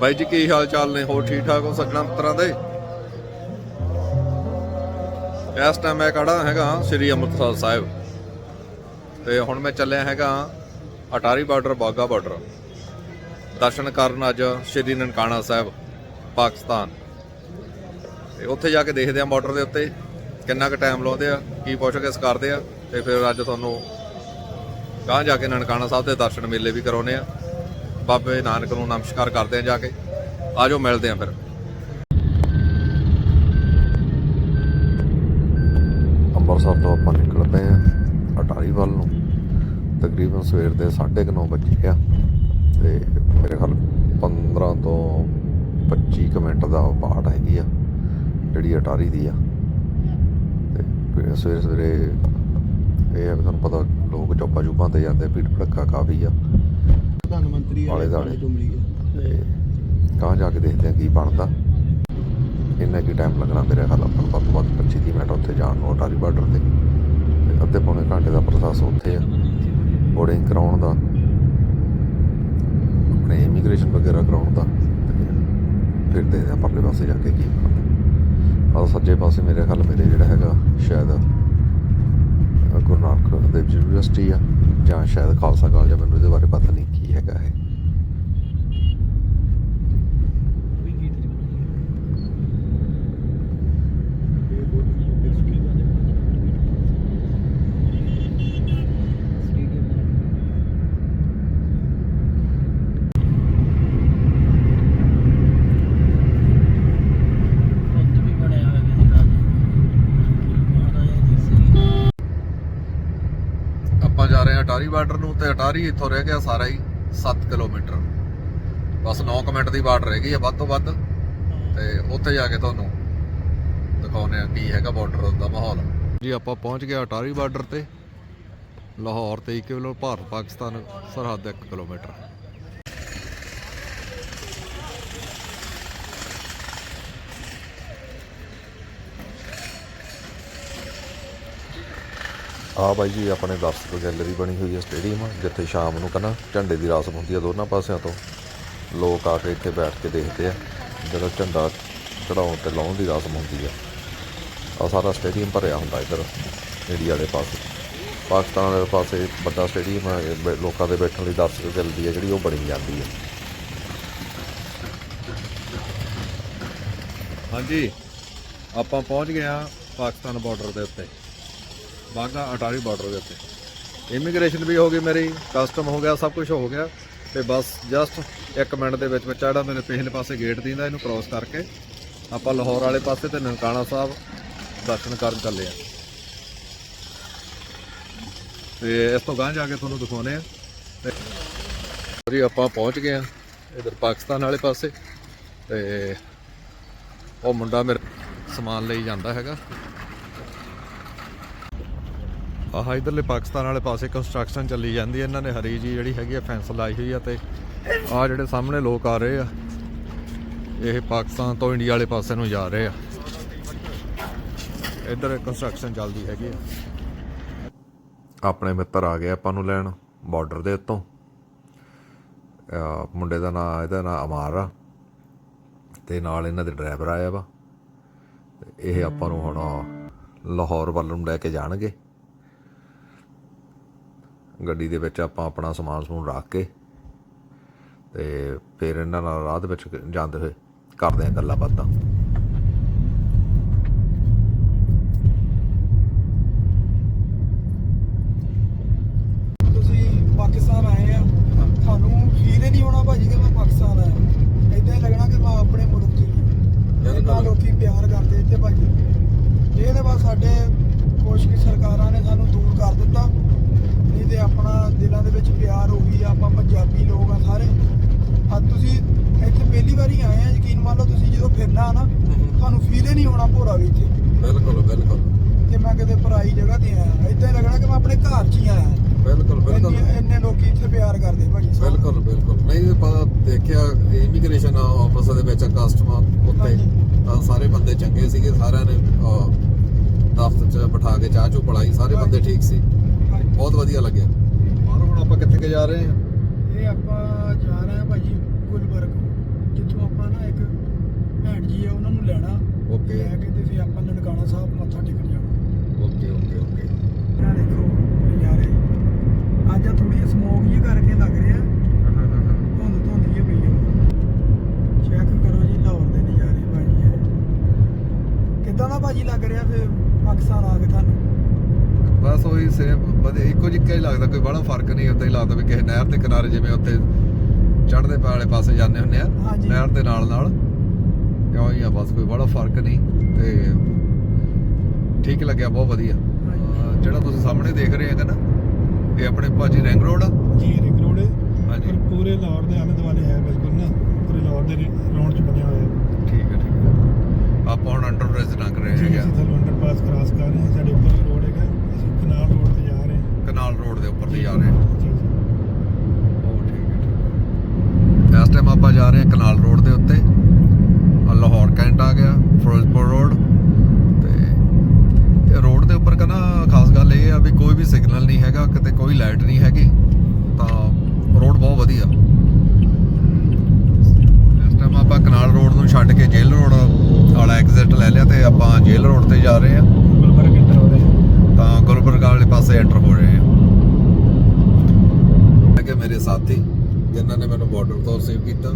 ਬਾਈ ਜੀ, ਕੀ ਹਾਲ ਚਾਲ ਨੇ? ਹੋਰ ਠੀਕ ਠਾਕ ਹੋ ਸੱਜਣਾ ਮਿੱਤਰਾਂ ਦੇ? ਇਸ ਟਾਈਮ ਮੈਂ ਖੜਾ ਹੈਗਾ ਸ੍ਰੀ ਅੰਮ੍ਰਿਤਸਰ ਸਾਹਿਬ। ਤੇ ਹੁਣ ਮੈਂ ਚੱਲਿਆ ਹੈਗਾ ਅਟਾਰੀ ਬਾਰਡਰ ਬਾਗਾ ਬਾਰਡਰ ਦਰਸ਼ਨ ਕਰਨ ਅੱਜ ਸ੍ਰੀ ਨਨਕਾਣਾ ਸਾਹਿਬ, ਪਾਕਿਸਤਾਨ। ਤੇ ਉੱਥੇ ਜਾ ਕੇ ਦੇਖਦੇ ਆ ਬਾਰਡਰ ਦੇ ਉੱਤੇ, ਕਿੰਨਾ ਕੁ ਟਾਈਮ ਲਾਉਂਦੇ ਆ, ਕੀ ਪੁੱਛਗਿੱਛ ਕਰਦੇ ਆ, ਤੇ ਫਿਰ ਅੱਜ ਤੁਹਾਨੂੰ ਗਾਂ ਜਾ ਕੇ ਨਨਕਾਣਾ ਸਾਹਿਬ ਦੇ ਦਰਸ਼ਨ ਮੇਲੇ ਵੀ ਕਰਾਉਨੇ ਆ। ਬਾਬੇ ਨਾਨਕ ਨੂੰ ਨਮਸਕਾਰ ਕਰਦੇ ਆ ਜਾ ਕੇ। ਆਜੋ ਮਿਲਦੇ ਆ ਫਿਰ। ਅੰਮ੍ਰਿਤਸਰ ਤੋਂ ਆਪਾਂ ਨਿਕਲ ਪਏ ਆ ਅਟਾਰੀ ਵੱਲ ਨੂੰ। ਤਕਰੀਬਨ ਸਵੇਰ ਦੇ 9:30 ਵਜੇ ਆ ਤੇ ਮੇਰੇ ਖਿਆਲ 15 ਤੋਂ 25 ਕੁ ਮਿੰਟ ਦਾ ਬਾਟ ਹੈਗੀ ਆ, ਜਿਹੜੀ ਅਟਾਰੀ ਦੀ ਆ। ਤੇ ਸਵੇਰੇ ਸਵੇਰੇ ਇਹ ਆ ਵੀ ਤੁਹਾਨੂੰ ਪਤਾ ਲੋਕ ਚੌਪਾ ਚੁੱਪਾਂ ਤੇ ਜਾਂਦੇ ਭੀੜ ਭੜੱਕਾ ਕਾਫੀ ਆ। ਪ੍ਰਧਾਨ ਮੰਤਰੀ ਆਲੇ ਦੁਆਲੇ। ਤੋਂ ਮਿਲੀ ਹੈ ਤੇ ਗਾਂ ਜਾ ਕੇ ਦੇਖਦੇ ਆ ਕੀ ਬਣਦਾ। ਇੰਨਾ ਕੀ ਟਾਈਮ ਲੱਗਣਾ ਮੇਰੇ ਖਿਆਲ ਆਪਾਂ ਨੂੰ ਵੱਧ ਤੋਂ ਵੱਧ 25 ਤੀਹ ਮਿੰਟ ਉੱਥੇ ਜਾਣ ਨੂੰ ਅਟਾਰੀ ਬਾਰਡਰ ਤੇ। ਅੱਧੇ ਪੌਣੇ ਘੰਟੇ ਦਾ ਪ੍ਰੋਸੈਸ ਉੱਥੇ ਆ। ਬੋਰਡਿੰਗ ਕਰਾਉਣ ਦਾ। ਆਪਣੇ ਇਮੀਗ੍ਰੇਸ਼ਨ ਵਗੈਰਾ ਕਰਾਉਣ ਦਾ। ਫਿਰ ਦੇਖਦੇ ਆ ਪਰਲੇ ਪਾਸੇ ਜਾ ਕੇ ਕੀ ਆਹ ਸੱਜੇ ਪਾਸੇ ਮੇਰੇ ਖਿਆਲ ਮੇਰੇ ਜਿਹੜਾ ਹੈਗਾ ਸ਼ਾਇਦ ਗੁਰੂ ਨਾਨਕ ਦੇਵ ਯੂਨੀਵਰਸਿਟੀ ਆ ਜਾਂ ਸ਼ਾਇਦ ਖਾਲਸਾ ਕਾਲਜ ਆ, ਮੈਨੂੰ ਇਹਦੇ ਬਾਰੇ ਪਤਾ ਨਹੀਂ। ਕੀ ਹੈਗਾ ਇਹ। ਆਪਾਂ ਜਾ ਰਹੇ ਹਾਂ ਅਟਾਰੀ ਬਾਰਡਰ ਨੂੰ ਤੇ ਅਟਾਰੀ ਇੱਥੋਂ ਰਹਿ ਗਿਆ ਸਾਰਾ ਹੀ। 7 ਕਿਲੋਮੀਟਰ। ਬਸ 9 ਮਿੰਟ ਦੀ ਬਾਰਡਰ ਰਹਿ ਗਈ ਆ ਵੱਧ ਤੋਂ ਵੱਧ, ਤੇ ਉੱਥੇ ਜਾ ਕੇ ਤੁਹਾਨੂੰ ਦਿਖਾਉਨੇ ਆ ਕੀ ਹੈਗਾ ਬਾਰਡਰ ਦਾ ਮਾਹੌਲ। ਜੀ, ਆਪਾਂ ਪਹੁੰਚ ਗਏ ਅਟਾਰੀ ਬਾਰਡਰ ਤੇ। ਲਾਹੌਰ ਤੇ 1 ਕਿਲੋ ਭਾਰਤ ਪਾਕਿਸਤਾਨ ਸਰਹੱਦ 1 ਕਿਲੋਮੀਟਰ। ਆ ਬਾਈ ਜੀ, ਆਪਣੇ ਦਰਸ਼ਕ ਗੈਲਰੀ ਬਣੀ ਹੋਈ ਹੈ ਸਟੇਡੀਅਮ ਜਿੱਥੇ ਸ਼ਾਮ ਨੂੰ ਕਹਿੰਦਾ ਝੰਡੇ ਦੀ ਰਾਸਮ ਹੁੰਦੀ ਹੈ ਦੋਨਾਂ ਪਾਸਿਆਂ ਤੋਂ। ਲੋਕ ਆ ਕੇ ਇੱਥੇ ਬੈਠ ਕੇ ਦੇਖਦੇ ਆ, ਜਦੋਂ ਝੰਡਾ ਚੜਾਉਣ ਤੇ ਲਾਉਣ ਦੀ ਰਸਮ ਹੁੰਦੀ ਆ ਆ ਸਾਰਾ ਸਟੇਡੀਅਮ ਭਰਿਆ ਹੁੰਦਾ ਇੱਧਰ ਇੰਡੀਆ ਵਾਲੇ ਪਾਸੇ। ਪਾਕਿਸਤਾਨ ਵਾਲੇ ਪਾਸੇ ਵੱਡਾ ਸਟੇਡੀਅਮ ਹੈ ਲੋਕਾਂ ਦੇ ਬੈਠਣ ਲਈ ਦਰਸ਼ਕ ਗੈਲਰੀ ਹੈ, ਜਿਹੜੀ ਉਹ ਬਣੀ ਜਾਂਦੀ ਹੈ। ਹਾਂਜੀ, ਆਪਾਂ ਪਹੁੰਚ ਗਏ ਆ ਪਾਕਿਸਤਾਨ ਬਾਰਡਰ ਦੇ ਉੱਤੇ। ਬਾਗਾ ਅਟਾਰੀ ਬਾਰਡਰ ਦੇ ਉੱਤੇ। ਇਮੀਗ੍ਰੇਸ਼ਨ ਵੀ ਹੋ ਗਈ ਮੇਰੀ ਕਸਟਮ ਹੋ ਗਿਆ, ਸਭ ਕੁਝ ਹੋ ਗਿਆ। ਤੇ ਬਸ ਜਸਟ 1 ਮਿੰਟ ਦੇ ਵਿੱਚ ਵਿੱਚ ਜਿਹੜਾ ਮੇਰੇ ਪਿਛਲੇ ਪਾਸੇ ਗੇਟ ਦਿੰਦਾ ਇਹਨੂੰ ਕ੍ਰਾਸ ਕਰਕੇ ਆਪਾਂ ਲਾਹੌਰ ਵਾਲੇ ਪਾਸੇ ਤੇ ਨਨਕਾਣਾ ਸਾਹਿਬ ਦਰਸ਼ਨ ਕਰਨ ਚੱਲੇ ਆ। ਤੇ ਇਸ ਤੋਂ ਗਾਂ ਜਾ ਕੇ ਤੁਹਾਨੂੰ ਦਿਖਾਉਨੇ ਆ। ਜੀ ਆਪਾਂ ਪਹੁੰਚ ਗਏ ਆ ਇਧਰ ਪਾਕਿਸਤਾਨ ਵਾਲੇ ਪਾਸੇ। ਤੇ ਉਹ ਮੁੰਡਾ ਮੇਰੇ ਸਮਾਨ ਲਈ ਜਾਂਦਾ ਹੈਗਾ। ਆਹ ਇਧਰਲੇ ਪਾਕਿਸਤਾਨ ਵਾਲੇ ਪਾਸੇ ਕੰਸਟਰਕਸ਼ਨ ਚੱਲੀ ਜਾਂਦੀ ਹੈ। ਇਹਨਾਂ ਨੇ ਹਰੀ ਜੀ ਜਿਹੜੀ ਹੈਗੀ ਆ ਫੈਂਸ ਲਾਈ ਹੋਈ ਆ ਤੇ ਆਹ ਜਿਹੜੇ ਸਾਹਮਣੇ ਲੋਕ ਆ ਰਹੇ ਆ, ਇਹ ਪਾਕਿਸਤਾਨ ਤੋਂ ਇੰਡੀਆ ਵਾਲੇ ਪਾਸੇ ਨੂੰ ਜਾ ਰਹੇ ਆ। ਇਧਰ ਕੰਸਟਰਕਸ਼ਨ ਚੱਲਦੀ ਹੈਗੀ ਆ। ਆਪਣੇ ਮਿੱਤਰ ਆ ਗਏ ਆਪਾਂ ਨੂੰ ਲੈਣ ਬਾਰਡਰ ਦੇ ਉੱਤੋਂ। ਮੁੰਡੇ ਦਾ ਨਾਂ, ਇਹਦਾ ਨਾਂ ਅਮਾਰ ਆ। ਤੇ ਨਾਲ ਇਹਨਾਂ ਦੇ ਡਰਾਈਵਰ ਆਇਆ ਵਾ। ਤੇ ਇਹ ਆਪਾਂ ਨੂੰ ਹੁਣ ਲਾਹੌਰ ਵੱਲ ਨੂੰ ਲੈ ਕੇ ਜਾਣਗੇ। ਗੱਡੀ ਦੇ ਵਿੱਚ ਆਪਾਂ ਆਪਣਾ ਸਮਾਨ ਸਮੂਨ ਰੱਖ ਕੇ ਤੇ ਫਿਰ ਇਹਨਾਂ ਨਾਲ ਰਾਹ ਦੇ ਵਿੱਚ ਜਾਂਦੇ ਹੋਏ ਕਰਦੇ ਆਂ ਗੱਲਾਂ ਬਾਤਾਂ। ਤੁਸੀਂ ਪਾਕਿਸਤਾਨ ਆਏ ਆ। ਤੁਹਾਨੂੰ ਫੀਲ ਨਹੀਂ ਹੋਣਾ ਭਾਜੀ ਕਿ ਮੈਂ ਪਾਕਿਸਤਾਨ ਆਇਆ। ਇਦਾਂ ਹੀ ਲੱਗਣਾ ਕਿ ਮੈਂ ਆਪਣੇ ਮੁਲਕ 'ਚ ਹੀ ਹਾਂ ਇੰਨਾ ਲੋਕੀ ਪਿਆਰ ਕਰਦੇ ਇੱਥੇ ਭਾਜੀ। ਇਹਦੇ ਬਾਅਦ ਸਾਡੇ ਸਰਕਾਰਾਂ ਨੇ ਸਾਨੂੰ ਦੂਰ ਕਰ ਦਿੱਤਾ। ਨਹੀਂ ਤੇ ਆਪਣਾ ਦਿਲਾਂ ਦੇ ਵਿੱਚ ਪਿਆਰ ਹੋ ਗਈ ਆਪਾਂ ਪੰਜਾਬੀ ਲੋਕ ਆ ਸਾਰੇ। ਅੱਜ ਤੁਸੀਂ ਇੱਥੇ ਪਹਿਲੀ ਵਾਰੀ ਆਏ ਆ ਯਕੀਨ ਮੰਨ ਲਓ ਤੁਸੀਂ ਜਦੋਂ ਫਿਰਨਾ ਨਾ ਤੁਹਾਨੂੰ ਫੀਲ ਹੀ ਨਹੀਂ ਹੋਣਾ ਭੋਰਾ ਵੀ ਇੱਥੇ ਬਿਲਕੁਲ ਬਿਲਕੁਲ। ਕਿ ਮੈਂ ਕਿਤੇ ਪਰਾਈ ਜਗ੍ਹਾ ਤੇ ਆਇਆ ਇਦਾਂ ਹੀ ਲੱਗਣਾ ਕਿ ਮੈਂ ਆਪਣੇ ਘਰ 'ਚ ਹੀ ਆਇਆ। ਬਿਲਕੁਲ ਇੰਨੇ ਇੰਨੇ ਲੋਕੀ ਇੱਥੇ ਪਿਆਰ ਕਰਦੇ ਭਾਜੀ। ਬਿਲਕੁਲ ਬਿਲਕੁਲ। ਨਹੀਂ ਪਤਾ ਦੇਖਿਆ ਇਮੀਗ੍ਰੇਸ਼ਨ ਆਫਿਸ ਦੇ ਵਿੱਚ ਕਸਟਮਰ ਉੱਤੇ। ਤਾਂ ਸਾਰੇ ਬੰਦੇ ਚੰਗੇ ਸੀਗੇ ਸਾਰਿਆਂ ਨੇ ਦਫ਼ਤਰ 'ਚ ਬਿਠਾ ਕੇ ਚਾਹ ਚੋ ਪੜਾਈ ਸਾਰੇ ਬੰਦੇ ਠੀਕ ਸੀ। ਬਹੁਤ ਵਧੀਆ ਲੱਗਿਆ। ਮਾਰੋ ਹੁਣ ਆਪਾਂ ਕਿੱਥੇ ਕਿ ਜਾ ਰਹੇ ਹਾਂ? ਇਹ ਆਪਾਂ ਜਾ ਰਹੇ ਹਾਂ ਭਾਜੀ ਗੁਲਬਰਗ ਜਿੱਥੋਂ ਆਪਾਂ ਨਾ ਇੱਕ ਭੈਣ ਜੀ ਆ ਉਹਨਾਂ ਨੂੰ ਲੈਣਾ। ਓਕੇ। ਲੈ ਕੇ ਤੇ ਫਿਰ ਆਪਾਂ ਨਨਕਾਣਾ ਸਾਹਿਬ ਮੱਥਾ ਟੇਕਣ ਜਾਣਾ। Okay okay okay. ਆ ਦੇਖੋ ਨਜ਼ਾਰੇ। ਅੱਜ ਆ ਥੋੜੀ ਸਮੋਕ ਜੀ ਕਰਕੇ ਲੱਗ ਰਿਹਾ। ਧੁੰਦ ਧੁੰਦ ਚੈੱਕ ਕਰੋ ਜੀ ਲਾਹੌਰ ਨਜ਼ਾਰੇ ਭਾਜੀ। ਦਾ ਭਾਜੀ ਲੱਗ ਰਿਹਾ ਫਿਰ ਪਾਕਿਸਤਾਨ ਆ ਕੇ ਤੁਹਾਨੂੰ? ਬਸ ਉਹੀ ਸੇਮ ਵਧੀਆ ਇੱਕੋ ਜਿਹਾ ਹੀ ਲੱਗਦਾ ਕੋਈ ਬੜਾ ਫ਼ਰਕ ਨਹੀਂ ਉਦਾਂ ਹੀ ਲੱਗਦਾ ਵੀ ਕਿਸੇ ਨਹਿਰ ਦੇ ਕਿਨਾਰੇ ਜਿਵੇਂ ਉੱਥੇ ਚੜ੍ਹਦੇ ਵਾਲੇ ਪਾਸੇ ਜਾਂਦੇ ਹੁੰਦੇ ਆ ਹਾਂਜੀ। ਨਹਿਰ ਦੇ ਨਾਲ ਨਾਲ। ਇਉਂ ਹੀ ਆ ਬਸ ਕੋਈ ਬੜਾ ਫ਼ਰਕ ਨਹੀਂ ਤੇ ਠੀਕ ਲੱਗਿਆ ਬਹੁਤ ਵਧੀਆ। ਅਹ ਜਿਹੜਾ ਤੁਸੀਂ ਸਾਹਮਣੇ ਦੇਖ ਰਹੇ ਹੈਗਾ ਨਾ ਇਹ ਆਪਣੇ ਭਾਜੀ ਰਿੰਗ ਰੋਡ ਆ। ਜੀ ਰਿੰਗ ਰੋਡ ਹੈ ਹਾਂਜੀ। ਪਰ ਪੂਰੇ ਲਾਹੌਰ ਦੇ ਆਲੇ ਦੁਆਲੇ ਹੈ ਬਿਲਕੁਲ ਨਾ ਪੂਰੇ ਲਾਹੌਰ ਦੇ ਰੌਂਡ ਚ ਬਣਿਆ ਹੋਇਆ। ਹੈ ਠੀਕ ਹੈ ਠੀਕ ਹੈ। ਆਪਾਂ ਹੁਣ ਅੰਡਰ ਬ੍ਰਿਜ ਲੰਘ ਰਹੇ ਜੀ ਹੈਗੇ ਅਸੀਂ ਤੁਹਾਨੂੰ ਅੰਡਰਪਾਸ ਕ੍ਰਾਸ ਕਰ ਰਹੇ ਹਾਂ ਸਾਡੇ ਉੱਪਰ ਅਸੀਂ ਕਨਾਲ ਰੋਡ ਤੇ ਜਾ ਰਹੇ ਹਾਂ। ਕਨਾਲ ਰੋਡ ਦੇ ਉੱਪਰ ਦੀ ਜਾ ਰਹੇ ਹਾਂ। ਜੀ ਜੀ ਉਹ ਠੀਕ ਹੈ ਠੀਕ ਹੈ। ਇਸ ਟਾਈਮ ਆਪਾਂ ਜਾ ਰਹੇ ਹਾਂ ਕਨਾਲ ਰੋਡ ਦੇ ਉੱਤੇ। ਆਹ ਲਾਹੌਰ ਕੈਂਟ ਆ ਗਿਆ ਫਿਰੋਜ਼ਪੁਰ ਰੋਡ ਤੇ ਇਹ ਰੋਡ ਦੇ ਉੱਪਰ ਕਹਿੰਦਾ ਖਾਸ ਗੱਲ ਇਹ ਆ ਵੀ ਕੋਈ ਵੀ ਸਿਗਨਲ ਨਹੀਂ ਹੈਗਾ ਕਿਤੇ ਕੋਈ ਲਾਈਟ ਨਹੀਂ ਹੈਗੀ ਤਾਂ ਰੋਡ ਬਹੁਤ ਵਧੀਆ ਇਸ ਟਾਈਮ ਆਪਾਂ ਕਨਾਲ ਰੋਡ ਨੂੰ ਛੱਡ ਕੇ ਜੇਲ੍ਹ ਰੋਡ ਵਾਲਾ ਐਗਜ਼ਿਟ ਲੈ ਲਿਆ ਤੇ ਆਪਾਂ ਜੇਲ੍ਹ ਰੋਡ ਤੇ ਜਾ ਰਹੇ ਹਾਂ ਗੁਲਬਰਗ ਇੰਟਰ ਹੋ ਰਹੇ ਹਾਂ ਤਾਂ ਗੁਲਬਰਗਾ ਵਾਲੇ ਪਾਸੇ ਐਂਟਰ ਹੋ ਰਹੇ ਹਾਂ ਕਿ ਮੇਰੇ ਸਾਥੀ ਜਿਨ੍ਹਾਂ ਨੇ ਮੈਨੂੰ ਬਾਰਡਰ ਤੋਂ ਸੇਵ ਕੀਤਾ।